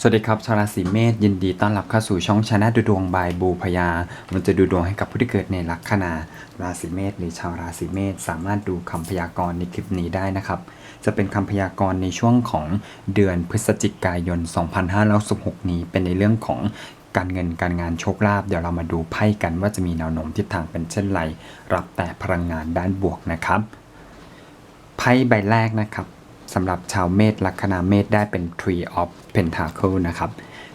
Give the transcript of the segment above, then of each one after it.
สวัสดีครับชาวราศีเมษยินดีต้อนรับเข้าสู่ช่องชนะดูดวงบายบูพยา มันจะดูดวงให้กับผู้ที่เกิดในลัคนาราศีเมษหรือชาวราศีเมษสามารถดูคำพยากรณ์ในคลิปนี้ได้นะครับ จะเป็นคำพยากรณ์ในช่วงของเดือนพฤศจิกายน 2516นี้เป็นในเรื่องของการเงินการงานโชคลาภเดี๋ยวเรามาดูไพ่กันว่าจะมีแนวโน้มทิศทางเป็นเช่นไรรับแต่พลังงานด้านบวกนะครับไพ่ใบแรกนะครับ สำหรับชาวเมษลัคนาเมษได้เป็น Tree of Pentacle นะครับ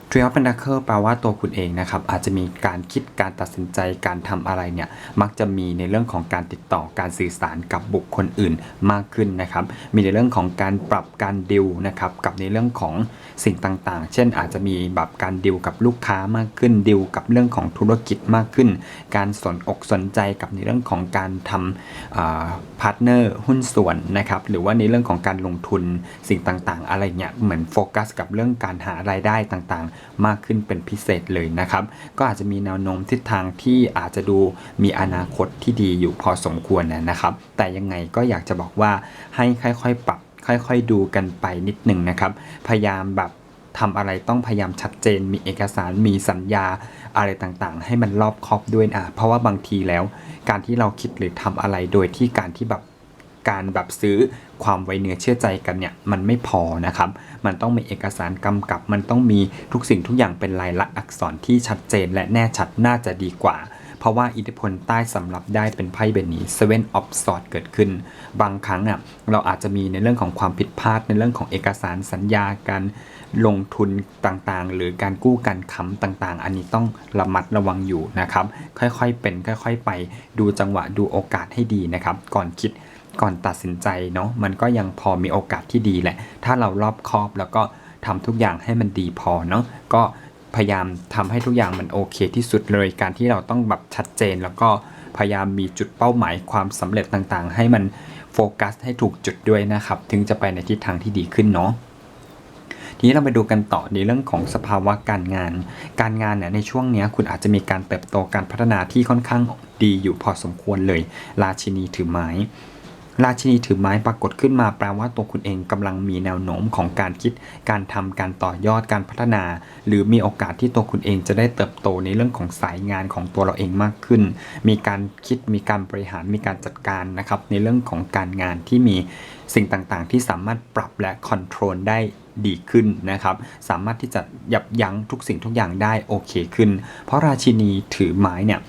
Tree of Pentacle แปลว่าตัวคุณเองนะครับ อาจจะมีการคิดการตัดสินใจการทำอะไรเนี่ย มักจะมีในเรื่องของการติดต่อการสื่อสารกับบุคคลอื่นมากขึ้นนะครับ มีในเรื่องของการปรับการดิวนะครับ กับในเรื่องของ สิ่งต่างๆ เช่นอาจจะมีแบบการดิวกับลูกค้ามากขึ้นดิวกับเรื่องของธุรกิจมากขึ้น การสนอกสนใจกับในเรื่องของการทำพาร์ทเนอร์หุ้นส่วนนะครับหรือว่าในเรื่องของการลงทุนสิ่งต่างๆ อะไรเนี่ยเหมือนโฟกัสกับเรื่องการหารายได้ต่างๆ มากขึ้นเป็นพิเศษเลยนะครับ ก็อาจจะมีแนวโน้มทิศทางที่อาจจะดูมีอนาคตที่ดีอยู่พอสมควรนะครับ แต่ยังไงก็อยากจะบอกว่าให้ค่อยๆ ปรับ ค่อยๆดูกันไปนิดหนึ่งนะครับ พยายามแบบทำอะไรต้องพยายามชัดเจน มีเอกสารมีสัญญาอะไรต่างๆ ให้มันรอบคอบด้วยอะเพราะว่าบางทีแล้ว การที่เราคิดหรือทำอะไรโดยที่การที่แบบการแบบซื้อความไว้เนื้อเชื่อใจกันเนี่ยมันไม่พอนะครับ มันต้องมีเอกสารกำกับ มันต้องมีทุกสิ่งทุกอย่างเป็นลายลักษณ์อักษรที่ชัดเจนและแน่ชัดน่าจะดีกว่า เพราะว่าอิทธิพลใต้สำหรับได้เป็นไพ่เบนนี้ Seven of Swords เกิดขึ้น บางครั้งอะเราอาจจะมีในเรื่องของความผิดพลาดในเรื่องของเอกสารสัญญาการลงทุนต่างๆ หรือการกู้การค้ำต่างๆ อันนี้ต้องระมัดระวังอยู่นะครับ ค่อยๆเป็นค่อย ๆ ไปดูจังหวะดูโอกาสให้ดีนะครับ ก่อนคิดก่อนตัดสินใจเนาะมันก็ยังพอมีโอกาสที่ดีแหละ ถ้าเรารอบคอบแล้วก็ทำทุกอย่างให้มันดีพอเนาะก็ พยายามทำให้ทุกอย่างมันโอเคที่สุดเลย การที่เราต้องแบบชัดเจน แล้วก็พยายามมีจุดเป้าหมายความสำเร็จต่างๆ ให้มันโฟกัสให้ถูกจุดด้วยนะครับ ถึงจะไปในทิศทางที่ดีขึ้นเนาะทีนี้เราไปดูกันต่อในเรื่องของสภาวะการงาน การงานเนี่ยในช่วงเนี้ยคุณอาจจะมีการเติบโตการพัฒนาที่ค่อนข้างดีอยู่พอสมควรเลย ราชินีถือไม้ ราชินีถือไม้ปรากฏขึ้นมาแปลว่าตัวคุณเองกำลังมีแนวโน้มของการคิด การทำการต่อยอดการพัฒนา หรือมีโอกาสที่ตัวคุณเองจะได้เติบโตในเรื่องของสายงานของตัวเราเองมากขึ้น มีการคิดมีการบริหารมีการจัดการนะครับในเรื่องของการงานที่มีสิ่งต่างๆ ที่สามารถปรับและคอนโทรลได้ดีขึ้นนะครับ สามารถที่จะยับยั้งทุกสิ่งทุกอย่างได้โอเคขึ้น เพราะราชินีถือไม้เนี่ย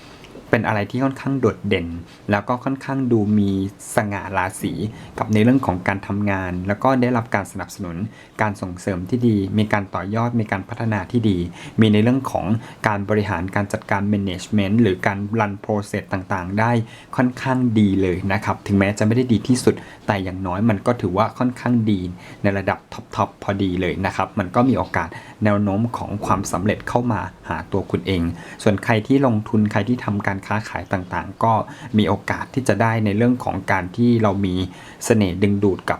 เป็นอะไรที่ค่อนข้างโดดเด่น แล้วก็ค่อนข้างดูมีสง่าราศีกับในเรื่องของการทำงาน แล้วก็ได้รับการสนับสนุน การส่งเสริมที่ดี มีการต่อยอดมีการพัฒนาที่ดี มีในเรื่องของการบริหารการจัดการ management หรือการรัน process ต่างๆ ได้ค่อนข้างดีเลยนะครับ ถึงแม้จะไม่ได้ดีที่สุด แต่อย่างน้อยมันก็ถือว่าค่อนข้างดีในระดับท็อปๆพอดีเลยนะครับ มันก็มีโอกาสแนวโน้มของความสำเร็จเข้ามาหาตัวคุณเอง ส่วนใครที่ลงทุนใครที่ทำการค้าขายต่างๆ ก็มีโอกาสที่จะได้ในเรื่องของการที่เรามีเสน่ห์ดึงดูดกับ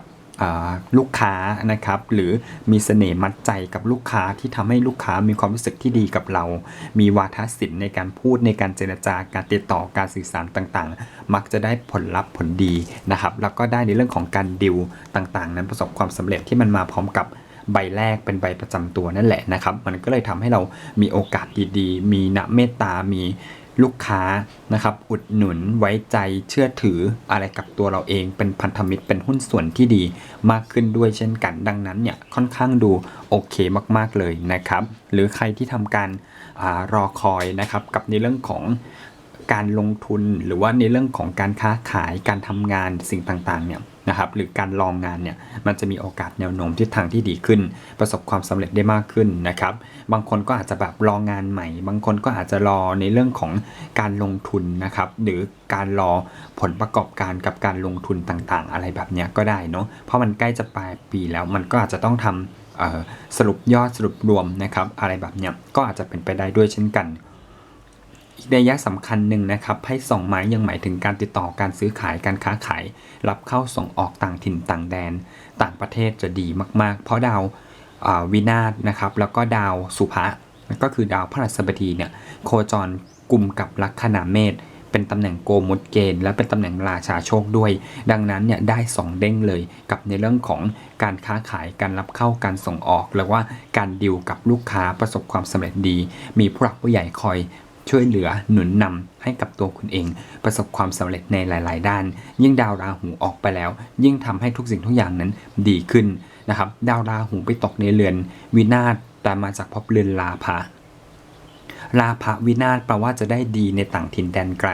ลูกค้านะครับ หรือมีเสน่ห์มัดใจกับลูกค้าที่ทำให้ลูกค้ามีความรู้สึกที่ดีกับเรา มีวาทศิลป์ในการพูดในการเจรจาการติดต่อการสื่อสารต่างๆ มักจะได้ผลลัพธ์ผลดีนะครับ แล้วก็ได้ในเรื่องของการดิวต่างๆ นั้นประสบความสำเร็จที่มันมาพร้อมกับใบแรกเป็นใบประจำตัวนั่นแหละนะครับ มันก็เลยทำให้เรามีโอกาสดีๆ มีนะเมตตา มี ลูกค้านะครับอุดหนุนไว้ใจเชื่อถืออะไรกับตัวเราเอง เป็นพันธมิตรเป็นหุ้นส่วนที่ดีมากขึ้นด้วยเช่นกัน ดังนั้นเนี่ยค่อนข้างดูโอเคมากๆเลยนะครับหรือใครที่ทำการอารอคอยนะครับกับในเรื่องของการลงทุนหรือว่าในเรื่องของการค้าขายการทำงานสิ่งต่างๆเนี่ย นะครับหรือการลองงานเนี่ยมันจะมีโอกาสแนวโน้มทิศทางที่ดีขึ้น ประสบความสำเร็จได้มากขึ้นนะครับบางคนก็อาจจะแบบรองงานใหม่ บางคนก็อาจจะรอในเรื่องของการลงทุนนะครับหรือการรอผลประกอบการกับการลงทุนต่างๆ อะไรแบบเนี้ยก็ได้เนาะเพราะมันใกล้จะปลายปีแล้วมันก็อาจจะต้องทำสรุปยอดสรุปรวมนะครับอะไรแบบเนี้ยก็อาจจะเป็นไปได้ด้วยเช่นกัน อีกนัยยะสำคัญหนึ่งนะครับไพ่สองไม้ยังหมายถึงการติดต่อการซื้อขายการค้าขาย รับเข้าส่งออกต่างถิ่นต่างแดน ต่างประเทศจะดีมากๆ เพราะดาววินาศนะครับแล้วก็ดาวสุภะก็คือดาวพฤหัสบดีเนี่ยโคจรกลุ่มกับลัคนาเมษเป็นตำแหน่งโกมุตเกณฑ์และเป็นตำแหน่งราชาโชคด้วย ดังนั้นเนี่ยได้สองเด้งเลยกับในเรื่องของการค้าขายการรับเข้าการส่งออก หรือว่าการดิวกับลูกค้าประสบความสำเร็จดี มีผู้หลักผู้ใหญ่คอย ช่วยเหลือหนุนนำให้กับตัวคุณเอง ประสบความสำเร็จในหลาย ๆ ด้าน ยิ่งดาวราหูออกไปแล้ว ยิ่งทำให้ทุกสิ่งทุกอย่างนั้นดีขึ้นนะครับ ดาวราหูไปตกในเรือนวินาศแต่มาจากภพเรือนลาภะ ลาภวินาศแปลว่าจะได้ดีในต่างถิ่นแดนไกล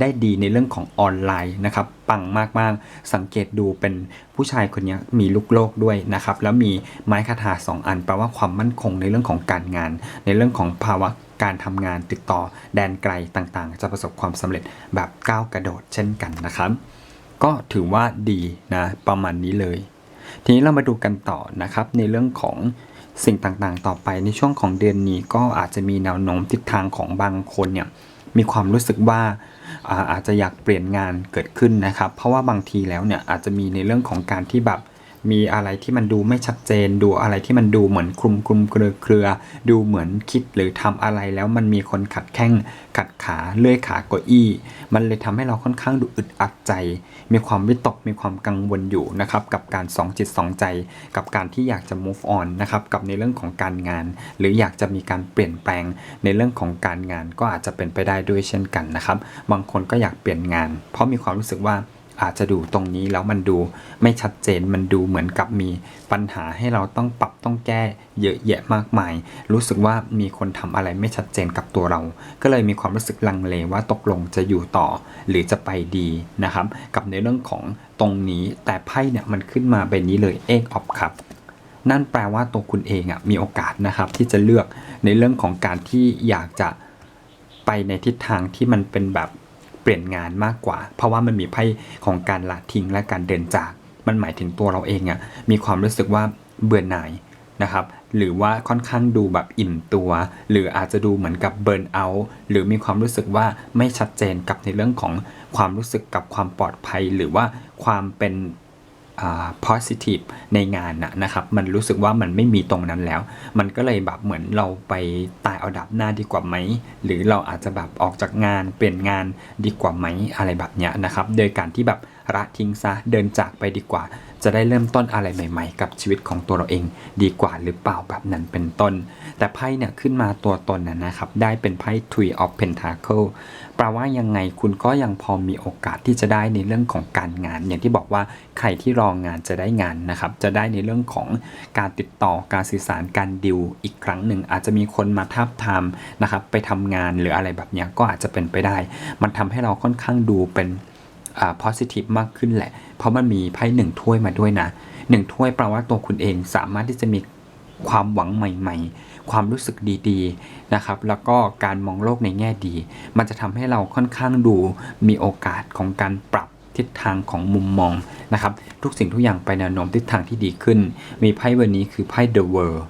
ได้ดีในเรื่องของออนไลน์นะครับ ปังมากๆ สังเกตดูเป็นผู้ชายคนนี้มีลูกโลกด้วยนะครับ แล้วมีไม้คาถาสองอัน แปลว่าความมั่นคงในเรื่องของการงาน ในเรื่องของภาวะการทำงานติดต่อแดนไกลต่างๆ จะประสบความสำเร็จแบบก้าวกระโดดเช่นกันนะครับ ก็ถือว่าดีนะประมาณนี้เลย ทีนี้เรามาดูกันต่อนะครับในเรื่องของ สิ่งต่างๆ ต่อไปในช่วงของเดือนนี้ก็อาจจะมีแนวโน้มทิศทางของบางคนเนี่ยมีความรู้สึกว่าอ่าอาจจะอยากเปลี่ยนงานเกิดขึ้นนะครับ เพราะว่าบางทีแล้วเนี่ยอาจจะมีในเรื่องของการที่แบบ มีอะไรที่มันดูไม่ชัดเจน ดูอะไรที่มันดูเหมือนคลุมคลุมเครือเครือ ดูเหมือนคิดหรือทำอะไรแล้วมันมีคนขัดแข้งขัดขาเลื่อยขาเก้าอี้ มันเลยทำให้เราค่อนข้างดูอึดอัดใจ มีความวิตกมีความกังวลอยู่นะครับกับการสองจิตสองใจ กับการที่อยากจะ move on นะครับกับในเรื่องของการงาน หรืออยากจะมีการเปลี่ยนแปลงในเรื่องของการงานก็อาจจะเป็นไปได้ด้วยเช่นกันนะครับบางคนก็อยากเปลี่ยนงาน เพราะมีความรู้สึกว่า อาจจะดูตรงนี้แล้วมันดูไม่ชัดเจนมันดูเหมือนกับมีปัญหาให้เราต้องปรับต้องแก้เยอะแยะมากมาย รู้สึกว่ามีคนทำอะไรไม่ชัดเจนกับตัวเรา ก็เลยมีความรู้สึกลังเลว่าตกลงจะอยู่ต่อหรือจะไปดีนะครับ กับในเรื่องของตรงนี้แต่ไพ่เนี่ยมันขึ้นมาใบนี้เลยเอกออฟครับนั่นแปลว่าตัวคุณเองอะมีโอกาสนะครับที่จะเลือกในเรื่องของการที่อยากจะไปในทิศทางที่มันเป็นแบบ เปลี่ยนงานมากกว่า เพราะว่ามันมีไพ่ของการละทิ้งและการเดินจาก มันหมายถึงตัวเราเองอะมีความรู้สึกว่าเบื่อหน่ายนะครับหรือว่าค่อนข้างดูแบบอิ่มตัว หรืออาจจะดูเหมือนกับเบิร์นเอาท์หรือมีความรู้สึกว่าไม่ชัดเจนกับในเรื่องของความรู้สึกกับความปลอดภัย หรือว่าความเป็น positive ในงานนะนะครับ มันรู้สึกว่ามันไม่มีตรงนั้นแล้ว มันก็เลยแบบเหมือนเราไปตายเอาดับหน้าดีกว่าไหม หรือเราอาจจะแบบออกจากงานเปลี่ยนงานดีกว่าไหมอะไรแบบเนี้ยนะครับ โดยการที่แบบละทิ้งซะเดินจากไปดีกว่า จะได้เริ่มต้นอะไรใหม่ ๆ กับชีวิตของตัวเราเองดีกว่าหรือเปล่าแบบนั้นเป็นต้น แต่ไพ่เนี่ยขึ้นมาตัวตนนะนะครับ ได้เป็นไพ่ Three of Pentacle ลว่ายังไงคุณก็ยังพอมีโอกาสที่จะได้ในเรื่องของการงาน อย่างที่บอกว่าใครที่รองงานจะได้งานนะครับ จะได้ในเรื่องของการติดต่อการสื่อสารการดิวอีกครั้งหนึ่ง อาจจะมีคนมาทับทามนะครับไปทำงานหรืออะไรแบบนี้ก็อาจจะเป็นไปได้ มันทำให้เราค่อนข้างดูเป็นอ่า positive มากขึ้นแหละ เพราะมันมีไพ่หนึ่งถ้วยมาด้วยนะหนึ่งถ้วยแปลว่าตัวคุณเองสามารถที่จะมีความหวังใหม่ ๆ ความรู้สึกดีๆนะครับ แล้วก็การมองโลกในแง่ดี มันจะทำให้เราค่อนข้างดูมีโอกาสของการปรับทิศทางของมุมมองนะครับ ทุกสิ่งทุกอย่างไปแนวโน้มทิศทางที่ดีขึ้น มีไพ่วันนี้คือไพ่ The World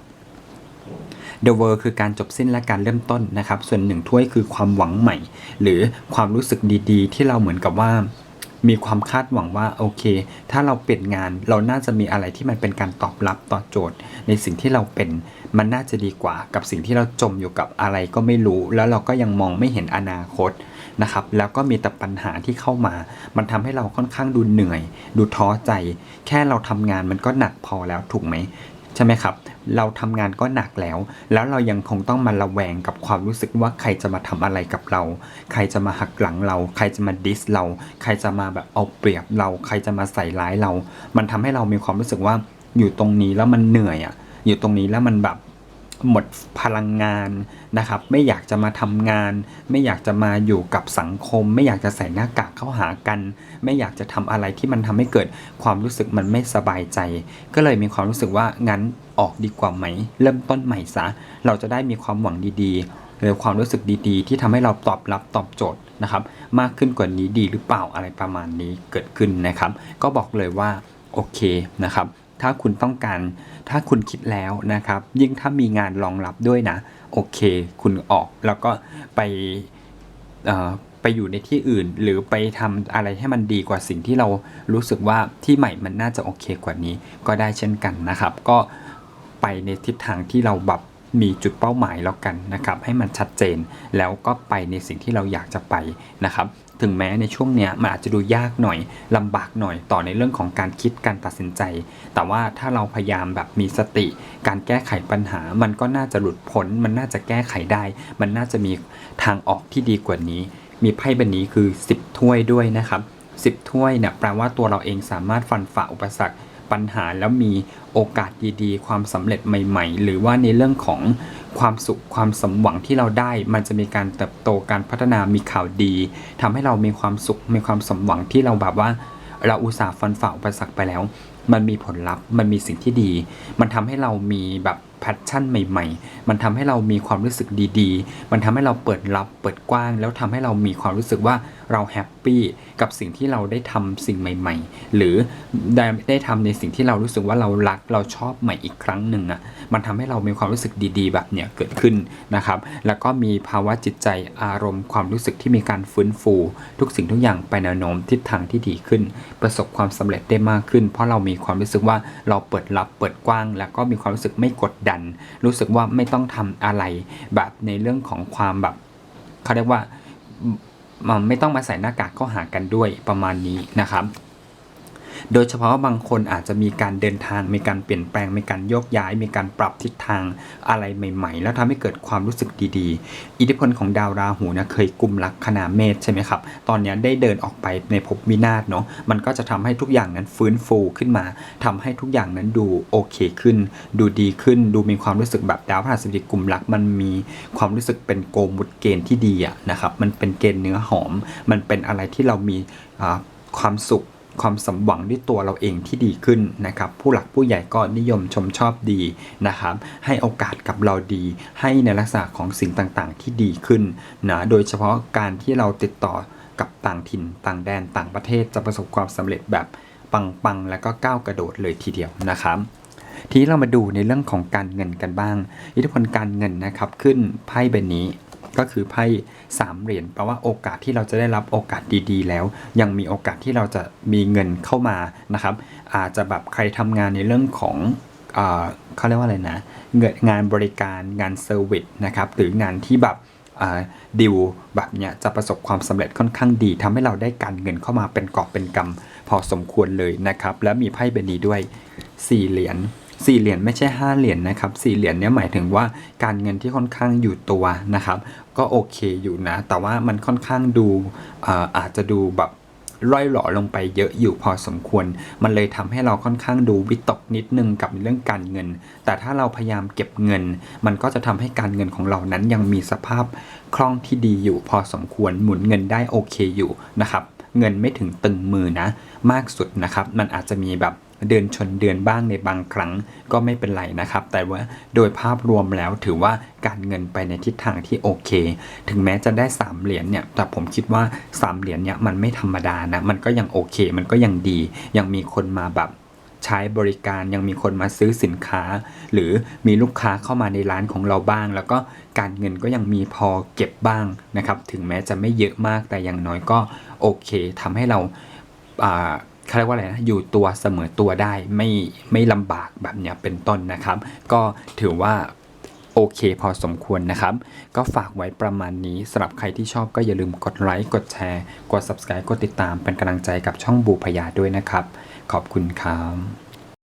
The World คือการจบสิ้นและการเริ่มต้นนะครับ ส่วนหนึ่งถ้วยคือความหวังใหม่ หรือความรู้สึกดีๆ ที่เราเหมือนกับว่า มีความคาดหวังว่าโอเค ถ้าเราเปลี่ยนงานเราน่าจะมีอะไรที่มันเป็นการตอบรับต่อโจทย์ ในสิ่งที่เราเป็นมันน่าจะดีกว่ากับสิ่งที่เราจมอยู่กับอะไรก็ไม่รู้ แล้วเราก็ยังมองไม่เห็นอนาคตนะครับแล้วก็มีแต่ปัญหาที่เข้ามา มันทำให้เราค่อนข้างดูเหนื่อย ดูท้อใจ แค่เราทำงานมันก็หนักพอแล้วถูกไหมใช่ไหมครับ เราทำงานก็หนักแล้ว แล้วเรายังคงต้องมาระแวงกับความรู้สึกว่าใครจะมาทำอะไรกับเรา ใครจะมาหักหลังเรา ใครจะมาดิสเรา ใครจะมาแบบเอาเปรียบเรา ใครจะมาใส่ร้ายเรา มันทำให้เรามีความรู้สึกว่าอยู่ตรงนี้แล้วมันเหนื่อยอะ่ะอยู่ตรงนี้แล้วมันแบบ หมดพลังงานนะครับ ไม่อยากจะมาทำงาน ไม่อยากจะมาอยู่กับสังคม ไม่อยากจะใส่หน้ากากเข้าหากัน ไม่อยากจะทำอะไรที่มันทำให้เกิดความรู้สึกมันไม่สบายใจ ก็เลยมีความรู้สึกว่างั้นออกดีกว่าไหม เริ่มต้นใหม่ซะ เราจะได้มีความหวังดีๆ หรือความรู้สึกดีๆ ที่ทำให้เราตอบรับตอบโจทย์นะครับ มากขึ้นกว่านี้ดีหรือเปล่าอะไรประมาณนี้เกิดขึ้นนะครับ ก็บอกเลยว่าโอเคนะครับ ถ้าคุณต้องการ ถ้าคุณคิดแล้วนะครับ ยิ่งถ้ามีงานรองรับด้วยนะ โอเค คุณออกแล้วก็ไปไปอยู่ในที่อื่น หรือไปทำอะไรให้มันดีกว่าสิ่งที่เรารู้สึกว่าที่ใหม่มันน่าจะโอเคกว่านี้ ก็ได้เช่นกันนะครับ ก็ไปในทิศทางที่เราแบบ มีจุดเป้าหมายแล้วกันนะครับให้มันชัดเจนแล้วก็ไปในสิ่งที่เราอยากจะไปนะครับถึงแม้ในช่วงเนี้ยมันอาจจะดูยากหน่อยลำบากหน่อยต่อในเรื่องของการคิดการตัดสินใจ แต่ว่าถ้าเราพยายามแบบมีสติ การแก้ไขปัญหา มันก็น่าจะหลุดพ้นมันน่าจะแก้ไขได้ มันน่าจะมีทางออกที่ดีกว่านี้ มีไพ่ใบนี้คือ 10 ถ้วยด้วยนะครับ10ถ้วยเนี่ยแปลว่าตัวเราเองสามารถฟันฝ่าอุปสรรค ปัญหาแล้วมีโอกาสดีๆ ความสำเร็จใหม่ ๆ หรือว่าในเรื่องของความสุขความสมหวังที่เราได้ มันจะมีการเติบโตการพัฒนามีข่าวดีทำให้เรามีความสุขมีความสมหวังที่เราแบบว่า เราอุตส่าห์ฟันฝ่าอุปสรรคไปแล้ว มันมีผลลัพธ์มันมีสิ่งที่ดี มันทำให้เรามีแบบแพชชั่นใหม่ ๆ มันทำให้เรามีความรู้สึกดีๆ มันทำให้เราเปิดรับเปิดกว้าง แล้วทำให้เรามีความรู้สึกว่า เราแฮปปี้กับสิ่งที่เราได้ทำสิ่งใหม่ ๆ หรือได้ได้ทำในสิ่งที่เรารู้สึกว่าเรารักเราชอบใหม่อีกครั้งหนึ่งอะมันทำให้เรามีความรู้สึกดีๆ แบบเนี้ยเกิดขึ้นนะครับ แล้วก็มีภาวะจิตใจอารมณ์ความรู้สึกที่มีการฟื้นฟู ทุกสิ่งทุกอย่างไปแนวโน้มทิศทางที่ดีขึ้น ประสบความสำเร็จได้มากขึ้น เพราะเรามีความรู้สึกว่าเราเปิดรับเปิดกว้าง แล้วก็มีความรู้สึกไม่กดดัน รู้สึกว่าไม่ต้องทำอะไรแบบในเรื่องของความแบบเขาเรียกว่า ไม่ต้องมาใส่หน้ากากเข้าหากันด้วยประมาณนี้นะครับ โดยเฉพาะบางคนอาจจะมีการเดินทาง มีการเปลี่ยนแปลง มีการโยกย้าย มีการปรับทิศทางอะไรใหม่ ๆ แล้วทำให้เกิดความรู้สึกดีๆ อิทธิพลของดาวราหูนะเคยกลุ่มลักคนาเมษใช่ไหมครับ ตอนนี้ได้เดินออกไปในภพวินาศเนาะ มันก็จะทำให้ทุกอย่างนั้นฟื้นฟูขึ้นมาทำให้ทุกอย่างนั้นดูโอเคขึ้น ดูดีขึ้น ดูมีความรู้สึกแบบดาวพฤหัสบดีกลุ่มลักมันมีความรู้สึกเป็นโกมุดเกณฑ์ที่ดีอะนะครับ มันเป็นเกณฑ์เนื้อหอม มันเป็นอะไรที่เรามีความสุข ความสมหวังด้วยตัวเราเองที่ดีขึ้นนะครับ ผู้หลักผู้ใหญ่ก็นิยมชมชอบดีนะครับ ให้โอกาสกับเราดี ให้ในลักษณะของสิ่งต่างๆ ที่ดีขึ้นนะโดยเฉพาะการที่เราติดต่อกับต่างถิ่นต่างแดนต่างประเทศจะประสบความสำเร็จแบบปังๆแล้วก็ก้าวกระโดดเลยทีเดียวนะครับทีนี้เรามาดูในเรื่องของการเงินกันบ้าง อิทธิพลการเงินนะครับขึ้นไพ่ใบนี้ ก็คือไพ่สามเหรียญแปลว่าโอกาสที่เราจะได้รับโอกาสดีๆ แล้ว ยังมีโอกาสที่เราจะมีเงินเข้ามานะครับ อาจจะแบบใครทำงานในเรื่องของเอเขาเรียกว่าอะไรนะเงินงานบริการงานเซอร์วิสนะครับหรืองานที่แบบดิวแบบเนี้ยจะประสบความสำเร็จค่อนข้างดีทำให้เราได้การเงินเข้ามาเป็นกอบเป็นกำพอสมควรเลยนะครับ และมีไพ่ใบนี้ด้วยสี่เหรียญ สี่เหรียญไม่ใช่ห้าเหรียญนะครับสี่เหรียญเนี่ยหมายถึงว่าการเงินที่ค่อนข้างอยู่ตัวนะครับ ก็โอเคอยู่นะ แต่ว่ามันค่อนข้างดูอาอาจจะดูแบบร่อยหล่อลงไปเยอะอยู่พอสมควร มันเลยทำให้เราค่อนข้างดูวิตกนิดนึงกับเรื่องการเงิน แต่ถ้าเราพยายามเก็บเงิน มันก็จะทำให้การเงินของเรานั้นยังมีสภาพคล่องที่ดีอยู่พอสมควร หมุนเงินได้โอเคอยู่นะครับ เงินไม่ถึงตึงมือนะ มากสุดนะครับ มันอาจจะมีแบบ เดือนชนเดือนบ้างในบางครั้งก็ไม่เป็นไรนะครับ แต่ว่าโดยภาพรวมแล้วถือว่าการเงินไปในทิศทางที่โอเค ถึงแม้จะได้ 3 เหรียญเนี่ย แต่ผมคิดว่า 3 เหรียญเนี่ยมันไม่ธรรมดานะ มันก็ยังโอเค มันก็ยังดี ยังมีคนมาแบบใช้บริการยังมีคนมาซื้อสินค้า หรือมีลูกค้าเข้ามาในร้านของเราบ้าง แล้วก็การเงินก็ยังมีพอเก็บบ้างนะครับ ถึงแม้จะไม่เยอะมากแต่อย่างน้อยก็โอเคทำให้เราา เขาเรียกว่าอะไรนะอยู่ตัวเสมอตัวได้ไม่ไม่ลำบากแบบเนี้ยเป็นต้นนะครับ ก็ถือว่าโอเคพอสมควรนะครับ ก็ฝากไว้ประมาณนี้สำหรับใครที่ชอบก็อย่าลืมกดไลค์กดแชร์ กด subscribe กดติดตามเป็นกำลังใจกับช่องบูพยาด้วยนะครับ ขอบคุณครับ